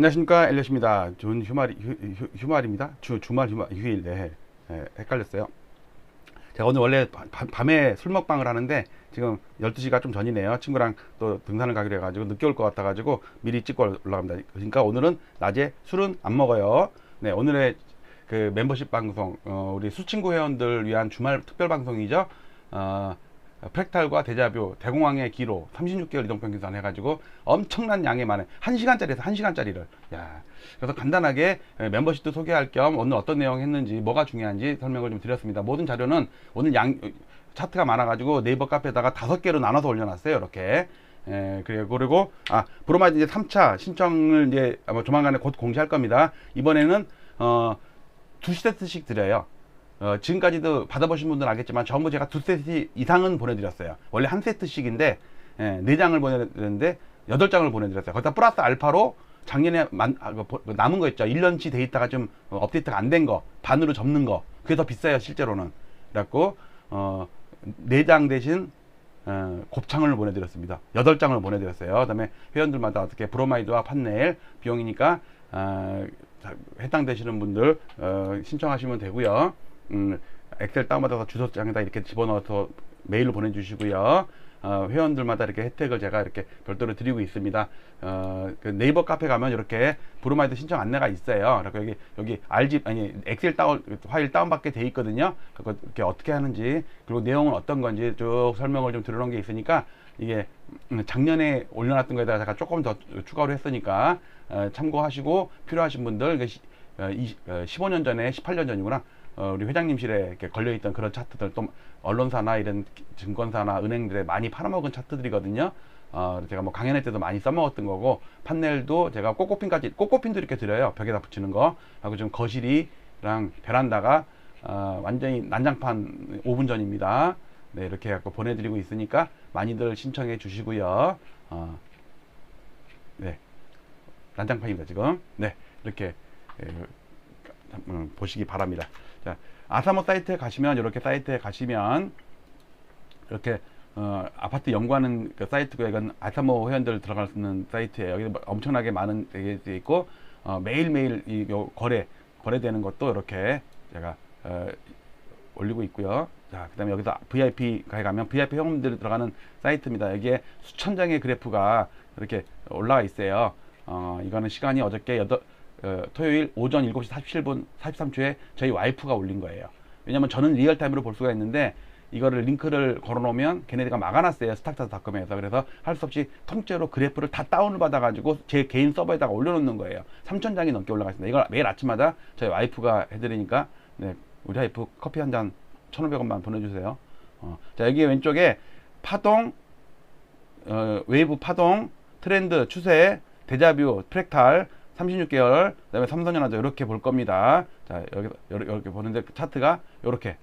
안녕하십니까 엘리엇입니다. 좋은 휴말 휴, 휴, 휴말입니다. 주 주말 휴말 휴일 네, 네, 헷갈렸어요. 제가 오늘 원래 밤- 밤에 술 먹방을 하는데 지금 12시가 좀 전이네요. 친구랑 또 등산을 가기로 해가지고 늦게 올 것 같아가지고 미리 찍고 올라갑니다. 그러니까 오늘은 낮에 술은 안 먹어요. 네, 오늘의 그 멤버십 방송, 어, 우리 수친구 회원들 위한 주말 특별 방송이죠. 어, 프랙탈과 데자뷰, 대공황의 기로, 36개월 이동평 기산 해가지고 엄청난 양의 많은 1시간짜리에서 1시간짜리를. 야. 그래서 간단하게 에, 멤버십도 소개할 겸 오늘 어떤 내용 했는지 뭐가 중요한지 설명을 좀 드렸습니다. 모든 자료는 오늘 양 차트가 많아가지고 네이버 카페에다가 다섯 개로 나눠서 올려놨어요. 이렇게. 에, 그리고 그리고 아 브로마이드 이제 3차 신청을 이제 아마 조만간에 곧 공지할 겁니다. 이번에는 어 두 세트씩 드려요. 어, 지금까지도 받아보신 분들은 알겠지만 전부 제가 두 세트 이상은 보내드렸어요. 원래 한 세트씩인데 예, 네 장을 보내드렸는데 여덟 장을 보내드렸어요. 거기다 플러스 알파로 작년에 만, 아, 그 보- 그 남은 거 있죠. 1년치 데이터가 좀 어, 업데이트가 안 된 거, 반으로 접는 거. 그게 더 비싸요, 실제로는. 그래갖고, 어, 네장 대신, 어, 곱창을 보내드렸습니다. 여덟 장을 보내드렸어요. 그 다음에 회원들마다 어떻게 브로마이드와 판넬 비용이니까, 아, 자, 해당되시는 분들, 어, 신청하시면 되고요. 음, 엑셀 다운받아서 주소장에다 이렇게 집어넣어서 메일로 보내주시고요. 어, 회원들마다 이렇게 혜택을 제가 이렇게 별도로 드리고 있습니다. 어, 그 네이버 카페 가면 이렇게 브로마이드 신청 안내가 있어요. 그리고 여기 여기 RG 아니 엑셀 다운 파일 다운받게 돼 있거든요. 그거 이렇게 어떻게 하는지 그리고 내용은 어떤 건지 쭉 설명을 좀 들어놓은 게 있으니까 이게 음, 작년에 올려놨던 거에다가 제가 조금 더 추가로 했으니까 어, 참고하시고 필요하신 분들 그 시- 어, 이- 어, 15년 전에 18년 전이구나. 어, 우리 회장님실에 이렇게 걸려있던 그런 차트들 또 언론사나 이런 기- 증권사나 은행들에 많이 팔아먹은 차트들이거든요. 어, 제가 뭐 강연회 때도 많이 써먹었던 거고 판넬도 제가 꼬꼬핀까지 꼬꼬핀도 이렇게 드려요. 벽에다 붙이는 거 하고 지금 거실이랑 베란다가 어, 완전히 난장판 5분 전입니다. 네 이렇게 해갖고 보내드리고 있으니까 많이들 신청해 주시고요. 어, 네 난장판입니다 지금. 네 이렇게 에, 음, 보시기 바랍니다. 자, 아사모 사이트에 가시면 이렇게 사이트에 가시면 이렇게 어, 아파트 연구하는 그 사이트고 이건 아사모 회원들 들어갈 수 있는 사이트예요. 여기 뭐 엄청나게 많은 게 있고 어, 매일매일 이요 거래 거래되는 것도 이렇게 제가 어, 올리고 있고요. 자, 그다음에 여기서 VIP 가에 가면 VIP 회원들이 들어가는 사이트입니다. 여기에 수천 장의 그래프가 이렇게 올라와 있어요. 어, 이거는 시간이 어저께 여덟 어, 토요일 오전 7시 47분 43초에 저희 와이프가 올린 거예요. 왜냐면 저는 리얼타임으로 볼 수가 있는데 이거를 링크를 걸어놓으면 걔네들가 막아놨어요. 스타트닷컴에서. 그래서 할 수 없이 통째로 그래프를 다 다운을 받아가지고 제 개인 서버에다가 올려놓는 거예요. 3천 장이 넘게 올라가 있습니다. 이걸 매일 아침마다 저희 와이프가 해드리니까 네, 우리 와이프 커피 한 잔 1,500원만 보내주세요. 어, 자 여기 왼쪽에 파동 어, 웨이브 파동 트렌드 추세 데자뷰 프랙탈 36개월 그다음에 삼성전화도 이렇게 볼 겁니다. 자 여기 이렇게 보는데 그 차트가 이렇게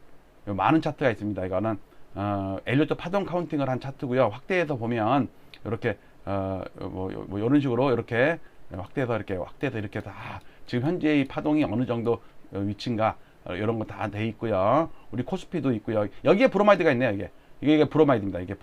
많은 차트가 있습니다. 이거는 어, 엘리어트 파동 카운팅을 한 차트고요. 확대해서 보면 이렇게 어, 뭐, 뭐 이런 식으로 이렇게 확대해서 이렇게 확대해서 이렇게 다 지금 현재의 파동이 어느 정도 어, 위치인가 어, 이런 거 다 돼 있고요. 우리 코스피도 있고요. 여기에 브로마이드가 있네요. 이게 이게, 이게 브로마이드입니다. 이게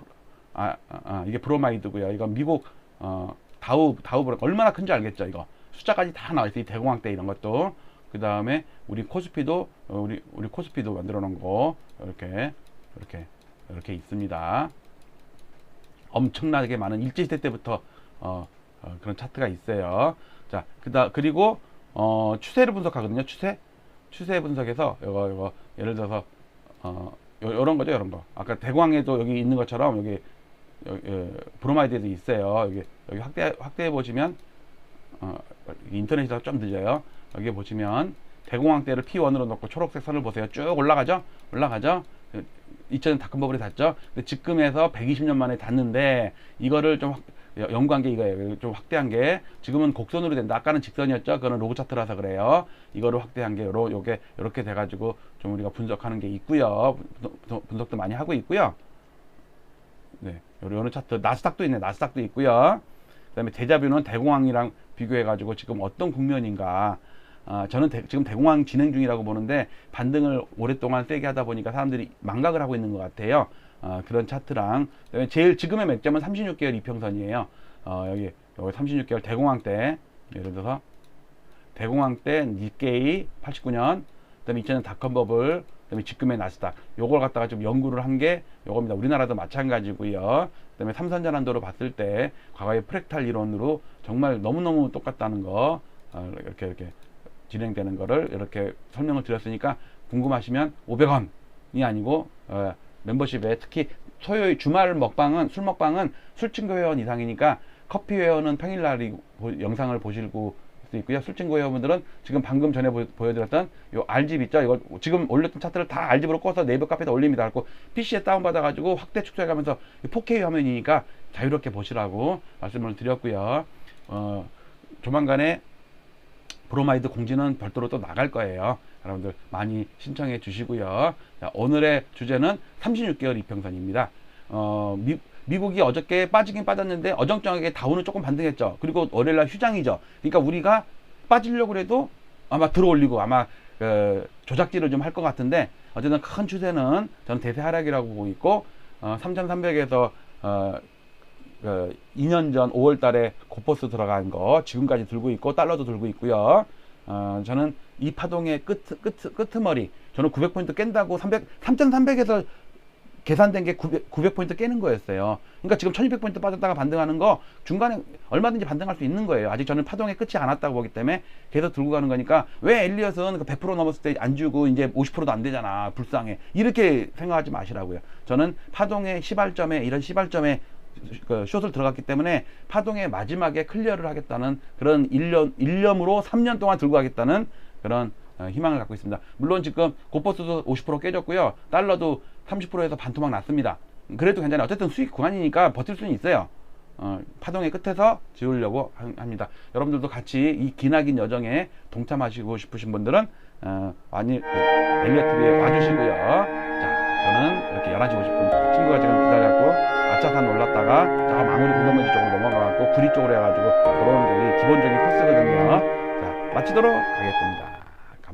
아, 아, 아, 이게 브로마이드고요. 이거 미국 어, 다우 다우 브로 얼마나 큰지 알겠죠? 이거 숫자까지 다 나와 있어요. 이 대공황 때 이런 것도 그 다음에 우리 코스피도 어, 우리 우리 코스피도 만들어 놓은 거 이렇게 이렇게 이렇게 있습니다. 엄청나게 많은 일제시대 때부터 어, 어, 그런 차트가 있어요. 자, 그다 그리고 어, 추세를 분석하거든요. 추세 추세 분석에서 이거 이거 예를 들어서 어, 요, 요런 거죠, 요런 거. 아까 대광에도 여기 있는 것처럼 여기 여기, 예, 브로마이드에도 있어요. 여기 여기 확대 확대해 보시면 어, 인터넷에서 좀 늦어요. 여기 보시면 대공황 때를 P1으로 놓고 초록색 선을 보세요. 쭉 올라가죠? 올라가죠? 2000년 닷컴버블이 닿죠? 근데 지금에서 120년 만에 닿는데 이거를 좀 확- 여- 연구한 게 이거예요. 좀 확대한 게 지금은 곡선으로 된다. 아까는 직선이었죠. 그거는 로그 차트라서 그래요. 이거를 확대한 게 요러 요게 이렇게 돼가지고 좀 우리가 분석하는 게 있고요. 분석- 분석도 많이 하고 있고요. 네, 요런 차트 나스닥도 있네. 나스닥도 있고요. 그다음에 대자뷰는 대공황이랑 비교해가지고 지금 어떤 국면인가. 아, 저는 대- 지금 대공황 진행 중이라고 보는데 반등을 오랫동안 세게 하다 보니까 사람들이 망각을 하고 있는 것 같아요. 아, 그런 차트랑 그다음에 제일 지금의 맥점은 36개월 이평선이에요. 어, 여기 여기 36개월 대공황 때 예를 들어서 대공황 때 니케이 89년, 그다음에 2000년 닷컴 버블, 그다음에 지금의 나스닥. 요걸 갖다가 좀 연구를 한 게 요겁니다. 우리나라도 마찬가지고요. 그다음에 삼선전환도로 봤을 때 과거의 프랙탈 이론으로 정말 너무너무 똑같다는 거 어, 이렇게 이렇게 진행되는 거를 이렇게 설명을 드렸으니까 궁금하시면 500원이 아니고 어, 멤버십에 특히 토요일 주말 먹방은 술 먹방은 술친구 회원 이상이니까 커피 회원은 평일날이 보- 영상을 보시고 수 있고요. 술친구 회원분들은 지금 방금 전에 보, 여드렸던 요 R집 있죠? 이걸 지금 올렸던 차트를 다 R집으로 꺼서 네이버 카페에다 올립니다. 그리고 PC에 다운받아가지고 확대 축소해가면서 4K 화면이니까 자유롭게 보시라고 말씀을 드렸고요. 어, 조만간에 브로마이드 공지는 별도로 또 나갈 거예요. 여러분들 많이 신청해 주시고요. 자, 오늘의 주제는 36개월 이평선입니다. 어, 미, 미국이 어저께 빠지긴 빠졌는데 어정쩡하게 다운은 조금 반등했죠. 그리고 월요일날 휴장이죠. 그러니까 우리가 빠지려고 해도 아마 들어올리고 아마 그 조작질을 좀 할 것 같은데 어쨌든 큰 추세는 저는 대세 하락이라고 보고 있고 어, 3,300에서 어, 그 2년 전 5월 달에 고퍼스 들어간 거 지금까지 들고 있고 달러도 들고 있고요. 어, 저는 이 파동의 끝, 끝, 끄트머리 저는 900포인트 깬다고 300, 3,300에서 계산된 게 900, 900포인트 깨는 거였어요. 그러니까 지금 1200포인트 빠졌다가 반등하는 거 중간에 얼마든지 반등할 수 있는 거예요. 아직 저는 파동의 끝이 안 왔다고 보기 때문에 계속 들고 가는 거니까 왜 엘리엇은 그100% 넘었을 때 안 주고 이제 50%도 안 되잖아. 불쌍해. 이렇게 생각하지 마시라고요. 저는 파동의 시발점에 이런 시발점에 그 숏을 들어갔기 때문에 파동의 마지막에 클리어를 하겠다는 그런 일념, 일념으로 3년 동안 들고 가겠다는 그런 어, 희망을 갖고 있습니다. 물론 지금 고퍼스도 50% 깨졌고요. 달러도 30%에서 반토막 났습니다. 그래도 괜찮아요. 어쨌든 수익 구간이니까 버틸 수는 있어요. 어, 파동의 끝에서 지우려고 하- 합니다. 여러분들도 같이 이 기나긴 여정에 동참하시고 싶으신 분들은 어, 많이 그, 엘리엇 TV에 와주시고요. 자, 저는 이렇게 11시 50분 친구가 지금 기다렸고 아차산 올랐다가 저 마무리 공동면지 쪽으로 넘어가고 구리 쪽으로 해가지고 돌아오는 게 기본적인 코스거든요. 자, 마치도록 하겠습니다.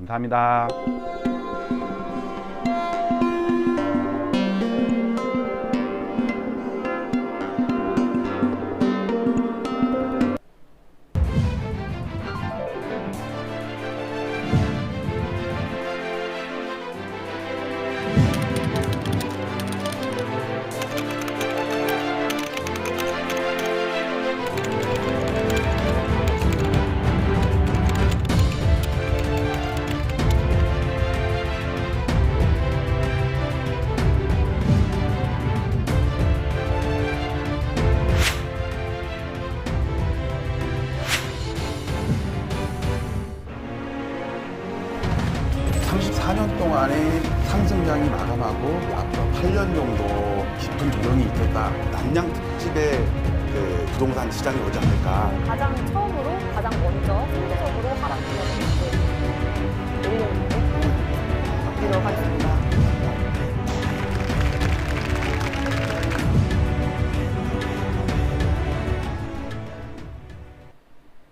감사합니다. 동안의 상승장이 마감하고 앞으로 8년 정도 깊은 조정이 있겠다. 남양 특집의 그 부동산 시장이 오지 않을까. 가장